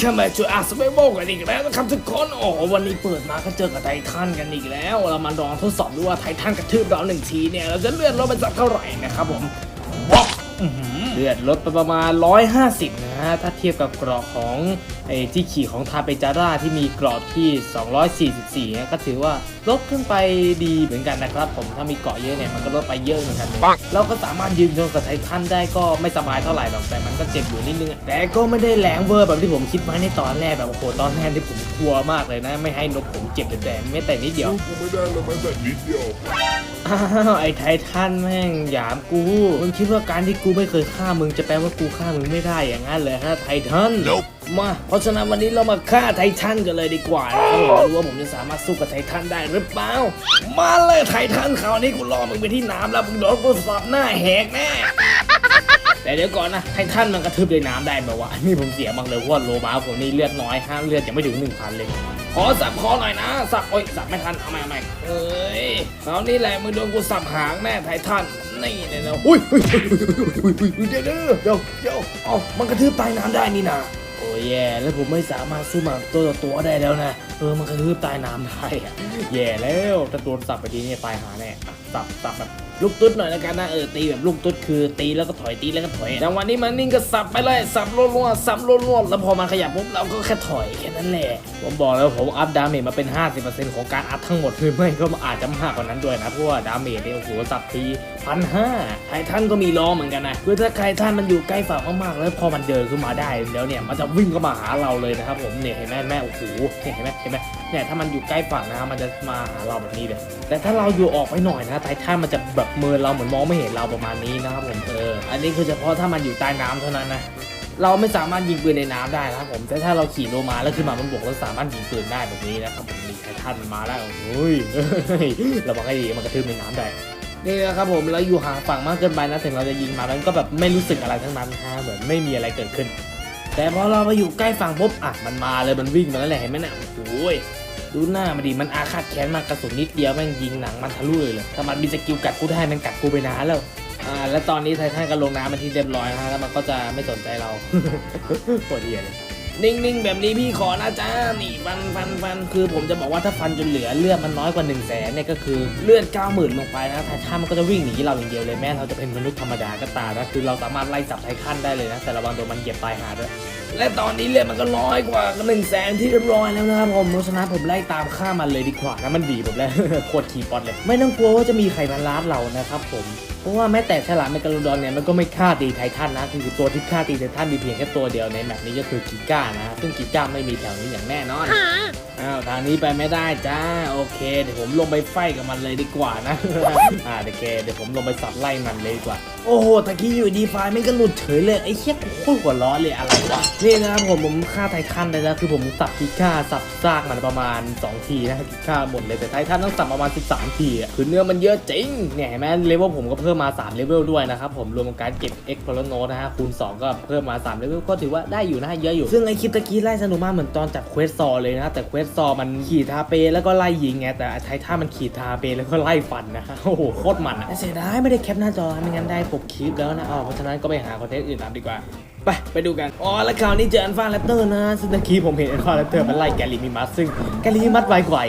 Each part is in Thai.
Welcome back to Us Survival กันอีกแล้วนะครับทุกคนโอ้วันนี้เปิดมาก็เจอกับไททันกันอีกแล้วเรามาลองทดสอบดูว่าไททันกระทืบเราหนึ่งทีเนี่ยเราจะเลื่อนลดไปสักเท่าไหร่นะครับผมบ๊อบ ลื่อนลดไปประมาณ 150 นะฮะ ถ้าเทียบกับเกราะของไอ้ที่ขี่ของทาเปจาร่าที่มีเกราะที่ 244เนี่ยก็ถือว่าลดขึ้นไปดีเหมือนกันนะครับ ผมถ้ามีเกราะเยอะเนี่ยมันก็ลดไปเยอะเหมือนกันเราก็สามารถยืนชนกับไททันได้ก็ไม่สบายเท่าไหร่หรอกแต่มันก็เจ็บอยู่นิดนึงอะแต่ก็ไม่ได้แรงเวอร์แบบที่ผมคิดไว้ในตอนแรกแบบโอ้โหตอนแรกที่ผมกลัวมากเลยนะ ไม่ให้นกผมเจ็บแต่ไม่แต่นิดเดียวกูไม่ได้แล้วแม้แต่นิดเดียว อ้าวไอ้ไททันแม่งหยามกู มึงคิดว่าการที่กูไม่เคยฆ่ามึงจะแปลว่ากูฆ่ามึงไม่ได้อย่างนั้นเลยฮะไททัน Nope มาเพราะฉะนั้นวันนี้เรามาฆ่าไททันกันเลยดีกว่านะครับผมดูว่าผมจะสามารถสู้กับไททันได้หรือเปล่า มาเลยไททันคราวนี้กูรอมึงไปที่น้ำแล้วมึงโดนกูสับหน้าแหกแน่ แต่เดี๋ยวก่อนนะไททันมันกระทืบด้วยน้ำได้แบบว่าวะนี่ผมเสียมากเลยเพราะว่าโลมาผมนี่เลือดน้อยห้าเลือดยังไม่ถึงหนึ่งพันเลยขอสับคอหน่อยนะ สับโอ้ยสับไม่ทันเอาใหม่เอาใหม่เอ้ยคราวนี้แหละมึงโดนกูสับหางแน่ไททันนี่เนี่ยนะอุ้ยอุ้ยอุ้ยอุ้ยอุ้ยอุ้ยเดี๋ยวเดี๋ยวเดี๋ยวเดี๋ยวเอ้ามันกระทืบใต้น้ำได้นี่นะโอ้ยแย่แล้วผมไม่สามารถสู้หมาตัวต่อตัวได้แล้วนะเออมันกระทืบใต้น้ำได้อะแย่แล้วถ้าโดนสับไปทีเนี่ยตายหาแน่อะสับสับแบบ ลูกตุ๊ดหน่อยแล้วกันนะเออตีแบบลูกตุ๊ดคือตีแล้วก็ถอยตีแล้วก็ถอยจังหวะนี้มันนิ่งก็สับไปเลยสับรัวๆสับรัวๆแล้วพอมันขยับปุ๊บเราก็แค่ถอยแค่นั้นแหละผมบอกแล้วผมอัพดาเมจมาเป็น 50%ของการอัพทั้งหมดหรือไม่ก็อาจจะมากกว่านั้นด้วยนะเพราะว่าดาเมจเนี่ยโอ้โหสับทีพันห้าไททันก็มีล้อเหมือนกันนะคือถ้าไททันมันอยู่ใกล้ฝั่งมากๆแล้วพอมันเดินขึ้นมาได้แล้วเนี่ยมันจะวิ่งเข้ามาหาเราเลยนะครับผมเนี่ยเห็นไหมแม่โอ้โหเนี่ยเห็นไหมเห็นไหม เนี่ยถ้ามันอยู่ใกล้ฝั่งนะมันจะมาหาเราแบบนี้เลยแต่ถ้าเราอยู่ออกไปหน่อยนะไททันมันจะแบบเมินเราเหมือนมองไม่เห็นเราประมาณนี้นะครับผมเอออันนี้คือเฉพาะถ้ามันอยู่ใต้น้ำเท่านั้นนะเราไม่สามารถยิงปืนในน้ำได้นะครับผมแต่ถ้าเราขี่โลมาแล้วขึ้นมาบนบกเราสามารถยิงปืนได้แบบนี้นะครับผมนี่ไททันมันมาแล้วโอ้ยเระวังให้ดีมันกระทืบในน้ำได้นี่นะครับผมเราอยู่ห่างฝั่งมากเกินไปนะถึงเราจะยิงมามันก็แบบไม่รู้สึกอะไรทั้งนั้นฮะเหมือนไม่มีอะไรเกิดขึ้น แต่พอเรามาอยู่ใกล้ฝั่งปุ๊บอะมันมาเลยมันวิ่งมาแล้วแหละเห็นไหมเนี่ยโอ้ย ดูหน้ามันดิมันอาฆาตแค้นมากกระสุนนิดเดียวแม่งยิงหนังมันทะลุเลยเลยถ้ามันมีสกิลกัดกูได้มันกัดกูไปนานแล้วอ่าแล้วตอนนี้ไททันก็ลงน้ำมาที่เรียบร้อยนะฮะแล้วมันก็จะไม่สนใจเราปวดเหียเลยนิ่งๆ แบบนี้พี่ขอนะจ้านี่ฟันฟันฟันคือผมจะบอกว่าถ้าฟันจนเหลือเลือดมันน้อยกว่า1นึ่งแสนเนี่ยก็คือเลือด9 0,000 ลงไปนะไททันมันก็จะวิ่งหนีเราอย่างเดียวเลยแม้เราจะเป็นมนุษย์ธรรมดาก็ตามนะคือเราสามารถไล่จับไททันได้เลยนะแต่ระวังโดนมันเหยียบตายหาด้วย และตอนนี้เลือดมันก็ร้อยกว่า1นึ่งแสนที่เรียบร้อยแล้วนะครับผมเพราะฉะนั้นผมไล่ตามฆ่ามันเลยดีกว่านะมันดีผมแล้วโคตรขี่ปอดเลย ไม่ต้องกลัวว่าจะมีใครมาล้าเรานะครับผมเพราะว่าแม้แต่ฉลามเมกาโลดอนเนี่ยมันก็ไม่ฆ่าตีไททันนะคือตัวที่ฆ่าตีไททันมีเพียงแค่ตัวเดียวในแมปนี้ก็คือกิก้านะซึ่งกิก้าไม่มีแถวนี้อย่างแน่นอน อ้าวทางนี้ไปไม่ได้จ้าโอเค เดี๋ยวผมลงไปไฟกับมันเลยดีกว่านะ อ่าเดี๋ยวเคเดี๋ยวผมลงไปสับไล่มันเลยดีกว่า โอ้โหตะกี้อยู่ดีไฟไม่ก็หลุดเฉยเลยไอ้เชี่ยโคตรหัวร้อนเลยอะไรวะนี่นะครับผมผมฆ่าไททันได้แล้วคือผมสับกิก้าสับซากมันประมาณ 2 ทีนะกิก้าหมดเลยแต่ไททันต้องสับประมาณ 13 ทีอะคือเนื้อมันเยอะจริงเนี่ยเห็นไหมเลเวลผมก็เพิ่มมา3เลเวลด้วยนะครับผมรวมกับการเก็บ X p l o n o นะฮะคูณ2 ก็เพิ่มมา3เลเวลก็ถือว่าได้อยู่นะเยอะอยู่ ซึ่งไอคลิปตะกี้ไล่สนุกมากเหมือนตอนจับเควสซอเลยนะแต่เควสซอมันขี่ทาเปแล้วก็ไล่ยิงไงแต่ไททันมันขี่ทาเปแล้วก็ไล่ฟันนะโอ้โหโคตรมันอะเสียดายไม่ได้แคปหน้าจอไม่งั้นได้ปกคลิปแล้วนะอ๋อเพราะฉะนั้นก็ไปหาคอนเทนต์อื่นทำดีกว่า ไปไปดูกันอ๋อแล้วคราวนี้เจออันฟาแรปเตอร์นะซึ่งตะกี้ผมเห็นอันฟาแรปเตอร์มันไล่แกลลี่มิมัสซึ่งแกลลี่มิมัสไวกว่า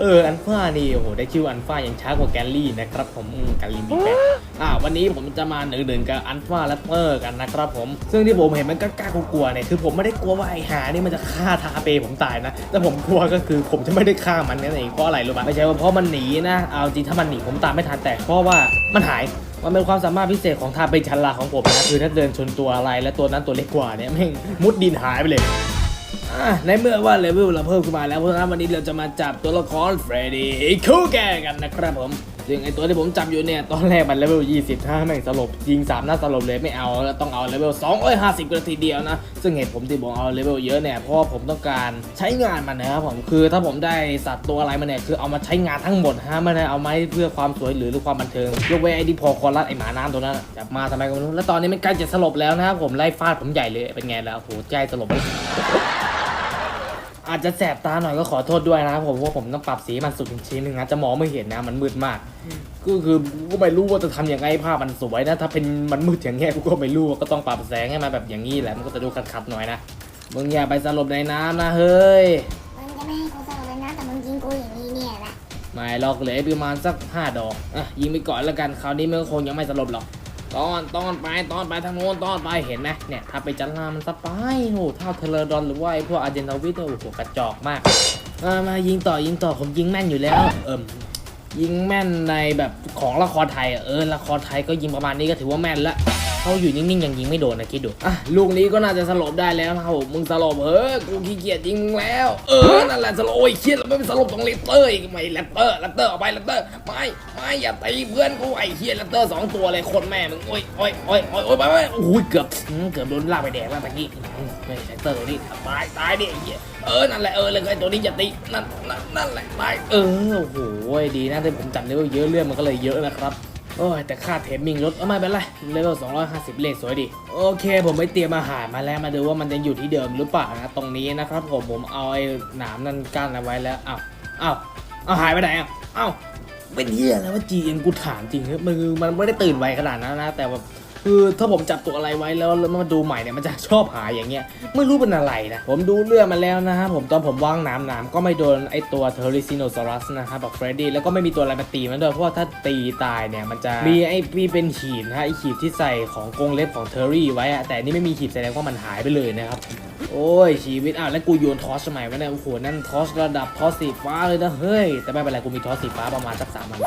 เอออันฟานี่โอ้โหได้ชื่ออันฟายังช้ากว่าแกลลี่นะครับผมอืมแกลลี่มิแปด อ่าวันนี้ผมจะมาหนึ่งหนึ่งกับอันฟ้าแรปเตอร์กันนะครับผม ซึ่งที่ผมเห็นมันกล้ากลัวๆเนี่ยคือผมไม่ได้กลัวว่าไอ้หานี่มันจะฆ่าทาเปผมตายนะ แต่ผมกลัวก็คือผมจะไม่ได้ฆ่ามันนั่นเองเพราะอะไรรู้ป่ะไม่ใช่ว่าเพราะมันหนีนะ เอาจริงถ้ามันหนีผมตามไม่ทันแต่เพราะว่ามันหายมันเป็นความสามารถพิเศษของทาเปชันลาของผมนะคือถ้าเดินชนตัวอะไรและตัวนั้นตัวเล็กกว่าเนี่ยแม่งมุดดินหายไปเลยในเมื่อว่าเลเวลเราเพิ่มขึ้นมาแล้วเพราะฉะนั้นวันนี้เราจะมาจับตัวละครเฟรดดี้คูแกกันนะครับผม ซึ่งไอตัวที่ผมจับอยู่เนี่ย ตอนแรกมันเลเวล 20 ถ้าแม่งสลบยิง 3 นัดสลบเลยไม่เอาแล้วต้องเอาเลเวล250กันทีเดียวนะ ซึ่งเหตุผมที่ผมเอาเลเวลเยอะเนี่ย เพราะผมต้องการใช้งานมันนะครับผมคือถ้าผมได้สัตว์ตัวอะไรมาเนี่ย คือเอามาใช้งานทั้งหมดฮะไม่ได้เอามาให้เพื่อความสวยหรือหรือความบันเทิงยกเว้นไอ้ที่พอคอรัสไอหมาน้ำตัวนั้นจับมาทำไมก็ไม่รู้แล้วตอนนี้มันใกล้จะสลบแล้วนะครับผมไล่ฟาดผมใหญ่เลยเป็นไงแล้วโอ้โหใจสลบไป อาจจะแสบตาหน่อยก็ขอโทษด้วยนะครับผมเพราะว่าผมต้องปรับสีมันสุดอีกชิ้นหนึ่งนะจะมองไม่เห็นนะมันมืดมาก ก็คือก็ไม่รู้ว่าจะทำยังไงภาพมันสวยนะ ถ้าเป็นมันมืดอย่างเงี้ยกูก็ไม่รู้ก็ต้องปรับแสงให้มันแบบอย่างนี้แหละมันก็จะดูขัดๆหน่อยนะมึงอย่าไปสลบในน้ำนะเฮ้ยมึงจะไม่ให้กูสลบเลยนะแต่มึงยิงกูอย่างนี้เนี่ยนะไม่หรอกเหลือประมาณสักห้าดอกอะยิงไปก่อนแล้วกันคราวนี้มันก็คงยังไม่สลบหรอก ตอนตอนไปตอนไปทางโน้นตอนไปเห็นไหมเนี่ยถ้าไปจันลามันสบายโอ้โหเท่าเทเลดอนหรือว่าไอ้พวกอาร์เจนตาวิทโอ้โหกระจอกมากมามายิงต่อยิงต่อผมยิงแม่นอยู่แล้ว เอิมยิงแม่นในแบบของละครไทย เออละครไทยก็ยิงประมาณนี้ก็ถือว่าแม่นละ เขาอยู่นิ่งๆยังยิงไม่โดนนะคิดดูอะลูกนี้ก็น่าจะสลบได้แล้วนะครับมึงสลบเออกูขี้เกียจยิงมึงแล้ว เออนั่นแหละสลบโอ้ยเครียดแล้วไม่เป็นสลบตรงเลตเตอร์อีกไม่เลตเตอร์เลตเตอร์ออกไปเลตเตอร์ไม่ไม่อย่าตีเพื่อนกูไอ้เฮียเลตเตอร์สองตัวเลยคนแม่มึงโอ้ยโอ้ยโอ้ยโอ้ยโอ้ยไปไปโอ้ยเกือบเกือบโดนลากไปแดกแล้วตะกี้ไม่เลตเตอร์ตัวนี้ตายตายดิไอ้เฮียเออนั่นแหละเออเลยไอ้ตัวนี้อย่าตีนั่นนั่นนั่นแหละตายเออโอ้โหดีนะที่ผมจัดเลเวลเยอะเรื่องมันก็เลยเยอะนะครับ โอ้ยแต่ค่าเทมมิ่งลดเอาไม่เป็นไรเลเวล250 เลขสวยดี โอเค ผมไปเตรียมอาหารมาแล้วมาดูว่ามันจะอยู่ที่เดิมหรือเปล่านะตรงนี้นะครับผมผมเอาไอ้หนามนั่นกั้นเอาไว้แล้วอ้าวอ้าวเอาหายไปไหนอะอ้าวเป็นเหี้ยแล้วว่า GM กูถามจริงเฮ้ยมือมันไม่ได้ตื่นไวขนาดนั้นนะแต่แบบ คือถ้าผมจับตัวอะไรไว้แล้วแล้วมาดูใหม่เนี่ยมันจะชอบหายอย่างเงี้ยไม่รู้เป็นอะไรนะ ผมดูเรื่องมาแล้วนะฮะผมตอนผมว่างนามหนามก็ไม่โดนไอตัวเทอริซิโนซอรัสนะครับแบบเฟรดดี้แล้วก็ไม่มีตัวอะไรมาตีมันด้วยเพราะว่าถ้าตีตายเนี่ยมันจะมีไอ้มีเป็นหีบนะฮะไอหีบที่ใส่ของกรงเล็บของเทอรี่ไว้อะแต่นี่ไม่มีหีบแสดงว่ามันหายไปเลยนะครับโอ้ยชีวิตอ้าวแล้วกูโยนทอสทำไมวะเนี่ยโอ้โหนั่นทอสระดับทอสสีฟ้าเลยนะเฮ้ยแต่ไม่เป็นไรกูมีทอสสีฟ้าประมาณสักสามอัน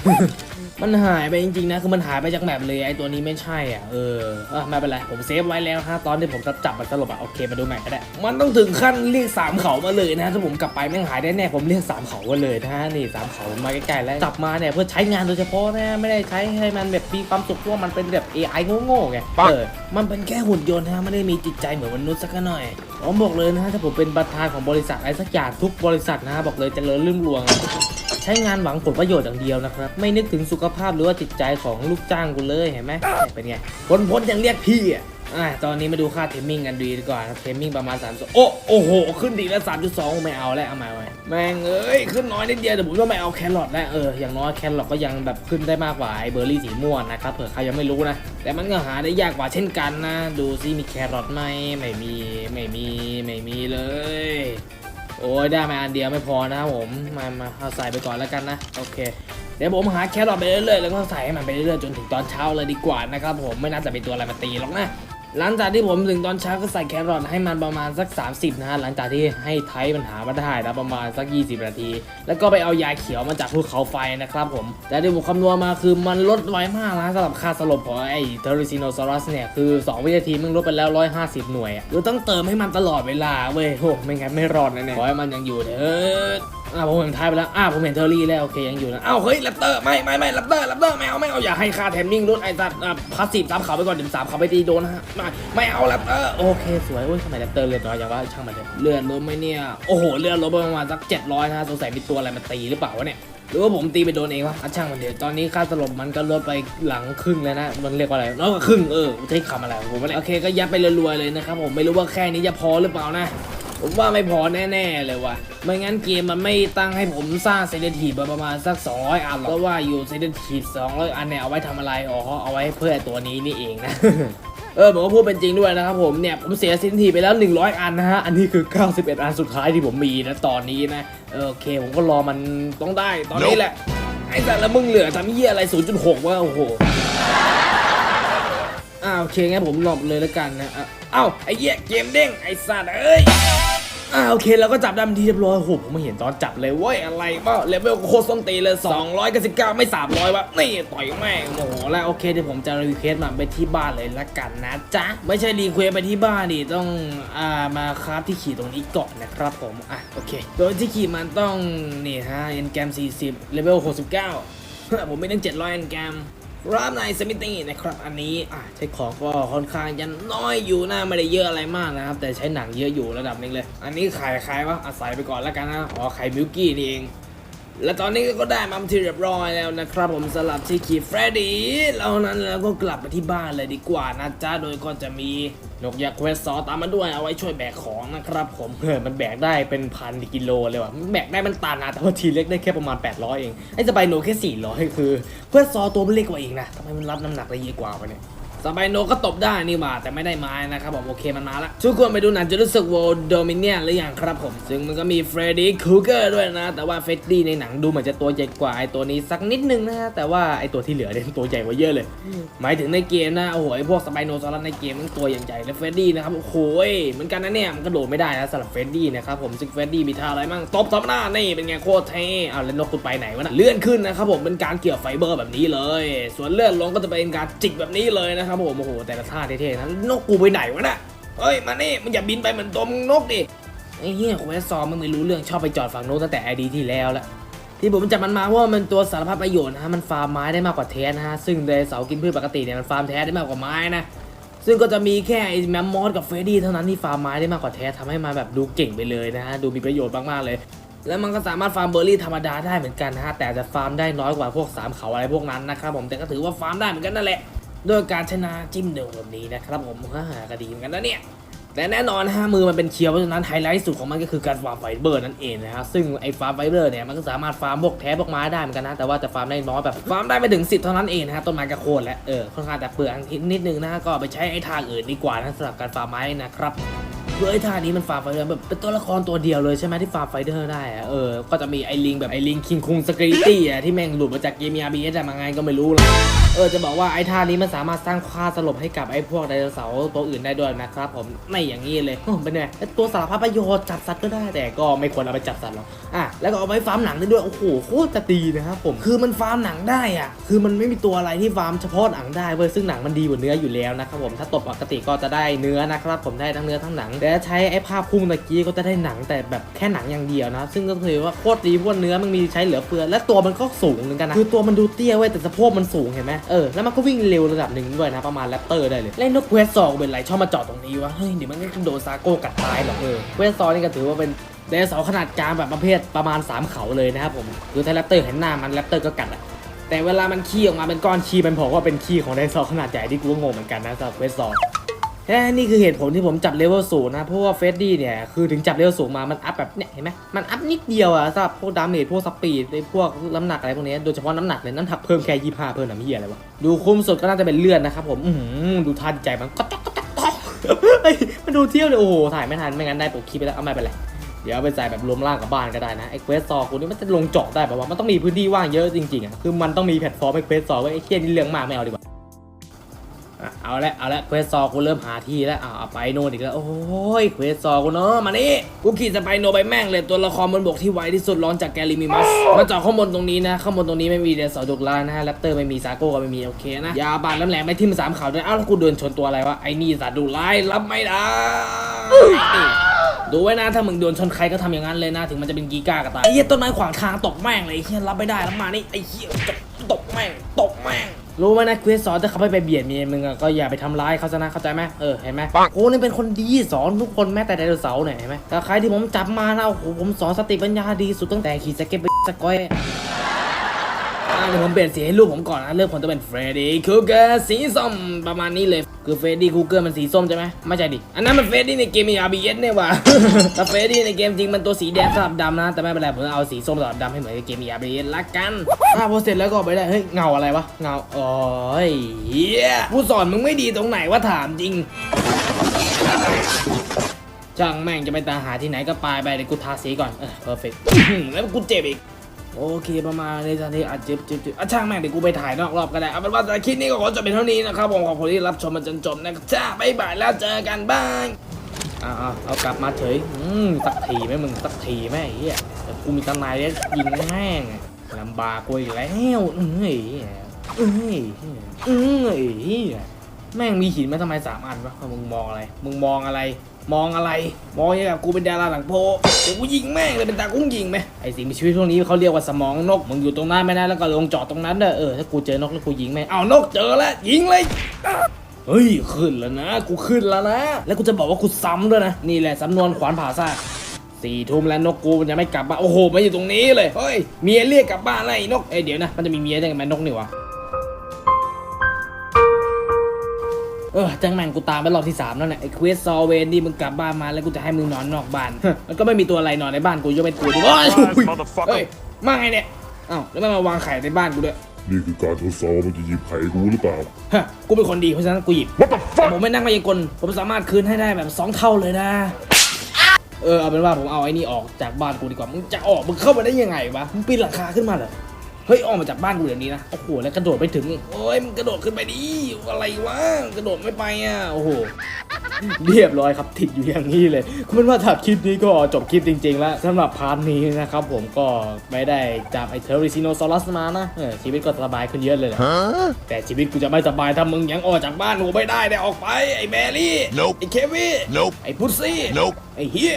มันหายไปจริงๆนะคือมันหายไปจากแมปเลยไอตัวนี้ไม่ใช่อะเออเออไม่เป็นไร ผมเซฟไว้แล้วฮะตอนที่ผมจับมันสลบอะโอเคมาดูใหม่ก็ได้ มันต้องถึงขั้นเรียกสามเขามาเลยนะถ้าผมกลับไปแม่งหายได้แน่ผมเรียกสามเขามาเลยนะฮะนี่สามเขามาใกล้ๆแล้วจับมาเนี่ยเพื่อใช้งานโดยเฉพาะนะไม่ได้ใช้ให้มันแบบมีความสุขเพราะว่ามันเป็นแบบ AI โง่ๆไงเออมันเป็นแค่หุ่นยนต์ฮะไม่ได้มีจิตใจเหมือนมนุษย์สักหน่อยผมบอกเลยนะฮะถ้าผมเป็นประธานของบริษัทอะไรสักอย่างทุกบริษัทนะฮะบอกเลยเจริญรุ่งเรือง ใช้งานหวังผลประโยชน์อย่างเดียวนะครับ ไม่นึกถึงสุขภาพหรือว่าจิตใจของลูกจ้างกูเลยเห็นไหมเป็นไงพ้นพ้นยังเรียกพี่อะอะตอนนี้มาดูค่าเทมมิ่งกันดีดีกว่านเทมมิ่งประมาณ3 2โอ้โอ้โห ขึ้นดีแล้ว 3.2 ไม่เอาแล้วเอามาไว้แม่งเอ้ย ขึ้นน้อยนิดเดียวแต่ผมต้องไม่เอาแครอทแล้วเอออย่างน้อยแครอทก็ยังแบบขึ้นได้มากกว่าไอเบอร์รี่สีม่วงนะครับเผื่อใครยังไม่รู้นะ แต่มันก็หาได้ยากกว่าเช่นกันนะ ดูซิมีแครอทไหมไม่มีไม่มีไม่มีเลย โอ้ยได้มาอันเดียวไม่พอนะครับผมมามาเอาใส่ไปก่อนแล้วกันนะโอเคเดี๋ยวผมหาแครอทไปเรื่อยๆแล้วก็ใส่ให้มันไปเรื่อยๆจนถึงตอนเช้าเลยดีกว่านะครับผมไม่น่าจะเป็นตัวอะไรมาตีหรอกนะ หลังจากที่ผมถึงตอนเช้าก็ใส่แครอทให้มันประมาณสัก 30 นะฮะ หลังจากที่ให้ไทยมันหามาได้นะประมาณสัก 20 นาที แล้วก็ไปเอายาเขียวมาจากภูเขาไฟนะครับผม แต่ที่ผมคำนวณมาคือมันลดไวมากนะสำหรับค่าสลบของไอ้เทอริซิโนซอรัสเนี่ย คือ 2 วินาทีมึงลดไปแล้ว 150 หน่วยเราต้องเติมให้มันตลอดเวลาเว้ยโหไม่งั้นไม่รอดแน่ๆขอให้มันยังอยู่เถอะอ่าผมเห็นท้ายไปแล้ว อ่าผมเห็นเทอรี่แล้ว โอเค ยังอยู่นะอ้าวเฮ้ยแรปเตอร์ ไม่ไม่ไม่แรปเตอร์แรปเตอร์ไม่เอาไม่เอาอย่าให้ค่าแทมมิ่งลดไอ้สัตว์อ่าพาสซีฟตามเขาไปก่อนเดี๋ยวสามเขาไปตีโดนนะฮะไม่ไม่เอาแรปเตอร์โอเคสวยโอ้ยทำไมแรปเตอร์เลือดน้อยอย่างว่าช่างมันเถอะเลือดลดไหมเนี่ย โอ้โหเลือดลดไปประมาณสัก700นะสงสัยมีตัวอะไรมาตีหรือเปล่าวะเนี่ยหรือว่าผมตีไปโดนเองวะอะช่างมันเถอะตอนนี้ค่าสลบมันก็ลดไปหลังครึ่งแล้วนะ มันเรียกว่าอะไรน้อยกว่าครึ่งเออใช้คำอะไรของผมวะเนี่ยโอเคก็ยัดไปรัวๆเลยนะครับผมไม่รู้ว่าแค่นี้จะพอหรือเปล่านะผมว่าไม่พอแน่ๆเลยว่ะ ไม่งั้นเกมมันไม่ตั้งให้ผมสร้างเซนทีฟประมาณสัก 200 อันหรอกเพราะว่าอยู่เซนทีฟ200 อันเนี่ยเอาไว้ทำอะไร อ๋อ เอาไว้เพื่อไอ้ตัวนี้นี่เองนะ เออผมก็พูดเป็นจริงด้วยนะครับผมเนี่ยผมเสียเซนทีฟไปแล้ว 100 อันนะฮะ อันนี้คือ 91 อันสุดท้ายที่ผมมีนะตอนนี้นะเออโอเค ผมก็รอมันต้องได้ตอนนี้แหละ ไอ้แต่ละมึงเหลือทำเหี้ยอะไร 0.6วะโอ้โหอ่าโอเคงั้นผมหลบเลยแล้วกันนะอะเอ้าไอ้เหี้ยเกมเด้งไอ้สัตว์เอ้ย อ่าโอเคเราก็จับได้เป็นที่เรียบร้อยโอ้โหผมไม่เห็นตอนจับเลยเว้ยอะไรบ้าเลเวลโคตรส้นตีเลย299 ไม่ 300วะนี่ต่อยแม่งโอ้โหแล้วโอเคเดี๋ยวผมจะรีเควสมาไปที่บ้านเลยละกันนะจ๊ะ ไม่ใช่รีเควสไปที่บ้านดิต้องอ่ามาคราฟที่ขี่ตรงนี้ก่อนนะครับผมอะโอเค โดยที่ขี่มันต้องนี่ฮะเอ็นแกรม40เลเวล69ผมไม่ตั้ง700เอ็นแกรม รามในสมิตี้นะครับอันนี้อะใช้ของก็ค่อนข้างยันน้อยอยู่นะไม่ได้เยอะอะไรมากนะครับ แต่ใช้หนังเยอะอยู่ระดับหนึงเลย อันนี้ขายขายวะอาศัยไปก่อนแล้วกันนะอ๋อไข่มิลกี้นี่เอง และตอนนี้ก็ได้มาที่เรียบร้อยแล้วนะครับผมสลับที่ขี่เฟรดดี้แล้วนั้นแล้วก็กลับไปที่บ้านเลยดีกว่านะจ๊ะโดยก็จะมีนกยักษ์เวสซอตามมาด้วยเอาไว้ช่วยแบกของนะครับผมเออมันแบกได้เป็นพันกิโลเลยว่ะแบกได้มันตันนะแต่ว่าทีเล็กได้แค่ประมาณ 800 เองไอ้สไปโนแค่400คือเวสซอตัวมันเล็กกว่าเองนะทำไมมันรับน้ำหนักได้เยอะกว่าวะเนี่ย สไปโนก็ตบได้นี่ว่าแต่ไม่ได้ไม้นะครับผมโอเคมันมาละทุกคนไปดูหนังจะรู้สึก World Dominion หรือยังครับผม ซึ่งมันก็มีเฟรดดี้คูเกอร์ด้วยนะ แต่ว่าเฟรดดี้ในหนังดูเหมือนจะตัวใหญ่กว่าไอตัวนี้สักนิดนึงนะแต่ว่าไอตัวที่เหลือเนี่ยตัวใหญ่กว่าเยอะเลย หมายถึงในเกมนะโอ้โหไอพวกสไปโนซอรัสในเกมมันตัวอย่ใหญ่และเฟรดดี้นะครับโอ้โหเหมือนกันนะเนี่ยมันกระโดดไม่ได้นะสำหรับเฟรดดี้นะครับผมซึ่งเฟรดดี้มีท่าอะไรมั่งตบทับหน้านี่เป็นไงโคตรเท่เอาแล้วนกคุณไปไหนวะนะเลื่อนขึ้นนะครับผมเป็นการเกี่ยวไฟเบอร์แบบนี้เลย ส่วนเลื่อนลงก็จะเป็นการจิกแบบนี้เลยนะครับผมโอ้โหแต่ละท่าเท่ๆนะนกกูไปไหนวะน่ะเฮ้ยมานี่มันอย่าบินไปเหมือนตัวมึงนกดิไอ้เหี้ยเควสซอมมึงไม่รู้เรื่องชอบไปจอดฝั่งโน้นตั้งแต่ไอดีที่แล้วละที่ผมจับมันมาเพราะว่ามันตัวสารพัดประโยชน์นะฮะมันฟาร์มไม้ได้มากกว่าแท้นะฮะซึ่งในเสากินพืชปกติเนี่ยมันฟาร์มแท้ได้มากกว่าไม้นะซึ่งก็จะมีแค่ไอ้แมมมอสกับเฟรดดี้เท่านั้นที่ฟาร์มไม้ได้มากกว่าแท้ทำให้มันแบบดูเก่งไปเลยนะฮะดูมีประโยชน์มากๆเลย แล้วมันก็สามารถฟาร์มเบอร์รี่ธรรมดาได้เหมือนกันนะฮะแต่จะฟาร์มได้น้อยกว่าพวกสามเขาอะไรพวกนั้นนะครับผมแต่ก็ถือว่าฟาร์มได้เหมือนกันนั่นแหละ โดยการชนะจิ้มเดิมแบบนี้นะครับผมก็หากระดีเหมือนกันนะเนี่ยแต่แน่นอนฮะมือมันเป็นเคียวเพราะฉะนั้นไฮไลท์สุดของมันก็คือการฟาร์มไฟเบอร์นั่นเองนะฮะซึ่งไอ้ฟาร์มไฟเบอร์เนี่ยมันก็สามารถฟาร์มพวกแท้พวกไม้ได้เหมือนกันนะแต่ว่าจะฟาร์มได้น้อยแบบฟาร์มได้ไม่ถึงสิบเท่านั้นเองนะฮะต้นไม้กระโคนและเออค่อนข้างแต่เปลืองนิดนึงนะก็ไปใช้ไอ้ทางอื่นดีกว่านะสำหรับการฟาร์มไม้นะครับ คือไอ้ท่านี้มันฟาร์มไฟเดอร์แบบเป็นตัวละครตัวเดียวเลยใช่ไหมที่ฟาร์มไฟเดอร์ได้อะเออ ก็จะมีไอ้ลิงแบบไอ้ลิงคิงคุงสกริตี้อะที่แม่งหลุดมาจากเกมยาบีเอสมาไงก็ไม่รู้เละเออจะบอกว่าไอ้ท่านี้มันสามารถสร้างค่าสลบให้กับไอ้พวกไดโนเสาร์ตัวอื่นได้ด้วยนะครับผมไม่อย่างนี้เลยโอ้เป็นไงไอ้ตัวสารพัดประโยชน์จับสัตว์ก็ได้แต่ก็ไม่ควรเอาไปจับสัตว์หรอกอะแล้วก็เอาไปฟาร์มหนังได้ด้วยโอ้โหโคตรจะดีนะครับผมคือมันฟาร์มหนังได้อะคือมันไม่มีตัวอะไรที่ฟาร์มเฉพาะหนังได้เว้ยซึ่งหนังมันดีกว่าเนื้ออยู่แล้วนะครับผมถ้าตบปกติก็จะได้เนื้อนะครับผมได้ทั้งเนื้อทั้งหนังแต่ถ้าใช้ไอ้ภาพพุ่งตะกี้ก็จะได้หนังแต่แบบแค่หนังอย่างเดียวนะ ซึ่งก็ถือว่าโคตรดีเพราะเนื้อมันมีใช้เหลือเฟือ และตัวมันก็สูงเหมือนกันนะคือตัวมันดูเตี้ยเว้ยแต่สะโพกมันสูงเห็นไหมเออแล้วมันก็วิ่งเร็วระดับหนึ่งด้วยนะประมาณแรปเตอร์ได้เลยเล่นนกเควสซอเป็นไรชอบมาจอดตรงนี้วะเฮ้ยเดี๋ยวมันก็โดนซาโก้กัดตายหรอกเออเควสซอนี่ก็ถือว่าเป็นไดโนเสาร์ขนาดกลางแบบประเภทประมาณ 3 เขาเลยนะครับผมคือถ้าแรปเตอร์เห็นหน้ามันแรปเตอร์ก็กัดอะแต่เวลามันขี้ออกมาเป็นก้อนขี้มันบอกว่าเป็นขี้ของไดโนเสาร์ขนาดใหญ่ที่กูงงเหมือนกันนะสำหรับเวสซอ แค่นี่คือเหตุผลที่ผมจับเลเวลสูงนะ เพราะว่าเฟสดี้เนี่ยคือถึงจับเลเวลสูงมา มันอัพแบบเนี่ยเห็นไหมมันอัพนิดเดียวอะสำหรับพวกดาเมจพวกสปีดไอพวกน้ำหนักอะไรพวกนี้โดยเฉพาะน้ำหนักเลยน้ำหนักเพิ่มแค่ยี่ห้าเพิ่มน้ำเหี้ยอะไรวะดูคุ้มสุดก็น่าจะเป็นเลือดนะครับผมดูท่าดีใจมันก็จ๊อกก็จ๊อกก็มันดูเที่ยวเลยโอ้โหถ่ายไม่ทันไม่งั้นได้ปกคลิปไปแล้วเอาไม่เป็นไรเดี๋ยวไปใส่แบบรวมร่างกับบ้านก็ได้นะไอ้เควสซอกูนี่มันจะลงเจาะได้แบบว่ามันต้องมีพื้นที่ว่างเยอะจริงๆอะคือมันต้องมีแพลตฟอร์มไอ้เควสซอไว้ไอ้เคียนี่เรื่องมากไม่เอาดีกว่า อะเอาละเอาละเควสซอกูเริ่มหาที่แล้วอะเอาไปโน่นอีกแล้ว โอ้ยเควสซอกูเนาะมานี่กูขี่สไปโนไปแม่งเลยตัวละครบนบกที่ไวที่สุดร้อนจากแกลิมิมัสมาจอดข้างบนตรงนี้นะข้างบนตรงนี้ไม่มีเดนเสาร์ดุกลานะฮะแรปเตอร์ไม่มีซาโก้ก็ไม่มีโอเคนะยาบานแหลมๆไม่ทิ่มสามเขาด้วยอ้าวแล้วกูเดินชนตัวอะไรวะไอ้นี่สัตว์ดุร้ายรับไม่ได้ดูไว้นะถ้ามึงโดนชนใครก็ทำอย่างนั้นเลยนะ ถึงมันจะเป็นกีก้าก็ตายไอ้เหี้ยต้นไม้ขวางทางตกแม่งเลยไอ้เหี้ยรับไม่ได้แล้วมานี่ไอ้เหี้ยตกแม่งตกแม่ง รู้ไหมนะเควสสอนถ้าเขาไม่ไปเบียดเมียมึงอะก็อย่าไปทำร้ายเขาซะนะเข้าใจไหมเออเห็นไหมโอ้นี่เป็นคนดีสอนทุกคนแม้แต่ไดโนเสาร์เนี่ยเห็นไหมแต่ใครที่ผมจับมานะโอ้โหผมสอนสติปัญญาดีสุดตั้งแต่ขี่สเก็ตไปสกอยอะเดี๋ยวผมเปลี่ยนสีให้ลูกผมก่อนนะเรื่องผมจะเป็นเฟรดดี้คูเกอร์สีส้มประมาณนี้เลย คือเฟรดดี้คูเกอร์มันสีส้มใช่ไหมไม่ใช่ดิ อันนั้นมันเฟรดดี้ในเกมมีอาร์บีเอสเนี่ยว่ะแต่เฟรดดี้ในเกมจริงมันตัวสีแดงสลับดำนะ แต่ไม่เป็นไรผมเอาสีส้มสลับดำให้เหมือนกับเกมมีอาร์บีเอสละกันถ้าพอเสร็จแล้วก็ออกไปได้ เฮ้ย เงาอะไรวะ เงาโอ้ยเฮียผู้สอนมึงไม่ดีตรงไหนวะถามจริงช่างแม่งจะไปตามหาที่ไหนก็ไปไปเดี๋ยวกูทาสีก่อน เออเพอร์เฟกแล้วกูเจ็บอีก โอเคประมาณนี้ตอนนี้อาจจ็บเจ็บจ็บอะช่างแม่งเดี๋ยวกูไปถ่ายนอกรอบก็ได้เอาเป็นว่าสำหรับคลิปนี้ก็ขอจบเป็นเท่านี้นะครับผมขอบคุณที่รับชมมาจนจบนะครับจ้าบ๊ายบายแล้วเจอกันบ้างอ่าเอากลับมาเฉยอืมสักทีไหมมึงสักทีไหมไอ้เหี้ยแต่กูมีตำนายเล็ยิงแห้งลำบากกูอีกแล้วเอ้ยเอ้ยเอ้ยแม่งมีหินมาทำไมสามอันวะมึงมองอะไร มึงมองอะไร มองอะไร มองอย่างกับกูเป็นดาราหลังโพเดี๋ยวกูยิงแม่งเลยเป็นตากุ้งยิงไหมไอสิ่งมีชีวิตพวกนี้เขาเรียกว่าสมองนก มึงอยู่ตรงนั้นไม่ได้แล้วก็ลงจอดตรงนั้นเด้อเออถ้ากูเจอนกแล้วกูยิงแม่งเอานกเจอแล้วยิงเลยเฮ้ยขึ้นแล้วนะ กูขึ้นแล้วนะ แล้วกูจะบอกว่ากูซ้ำด้วยนะ นี่แหละสำนวนขวานผ่าซากสี่ทุ่มแล้วนกกูมันยังไม่กลับบ้านโอ้โหมันอยู่ตรงนี้เลยเฮ้ยเมียเรียกกลับบ้านแล้วไอ้นกเอ้ยเดี๋ยวนะมันจะมีเมียได้ไงมันนกนี่วะ เออจังแม่งกูตามไปรอบที่สามแล้วเนี่ยไอ้เควสซอเวนนี่มึงกลับบ้านมาแล้วกูจะให้มึงนอนนอกบ้านมันก็ไม่มีตัวอะไรนอนในบ้านกูยกเป็นกูดิโอ้ย motherfucker เฮ้ยมาไงเนี่ยอ้าวแล้วมันมาวางไข่ในบ้านกูด้วยนี่คือการทดสอบว่ามันจะหยิบไข่กูหรือเปล่าฮะกูเป็นคนดีเพราะฉะนั้นกูหยิบ What the แต่ fuck ผมไม่นั่งมายากลผมสามารถคืนให้ได้แบบสองเท่าเลยนะเออเอาเป็นว่าผมเอาไอ้นี่ออกจากบ้านกูดีกว่ามึงจะออกมึงเข้ามาได้ยังไงวะมึงปีนหลังคาขึ้นมาเหรอ เฮ้ยออกมาจากบ้านกูเดี๋ยวนี้นะโอ้โหแล้วกระโดดไปถึงอีกโอ้ยมึงกระโดดขึ้นไปดิอะไรวะกระโดดไม่ไปอะโอ้โหเรียบร้อยครับติดอยู่อย่างนี้เลยคุณเป็นว่าถัดคลิปนี้ก็จบคลิปจริง ๆ แล้วสำหรับพาร์ทนี้นะครับผมก็ไม่ได้จับไอ้เทอริซิโนซอรัสมานะเออชีวิตก็สบายขึ้นเยอะเลยแหละแต่ชีวิตกูจะไม่สบายถ้ามึงยังออกจากบ้านกูไม่ได้เนี่ยออกไปไอ้แมรี่ Nope ไอ้เควิน Nope ไอ้พุซซี่ Nope ไอ้เฮีย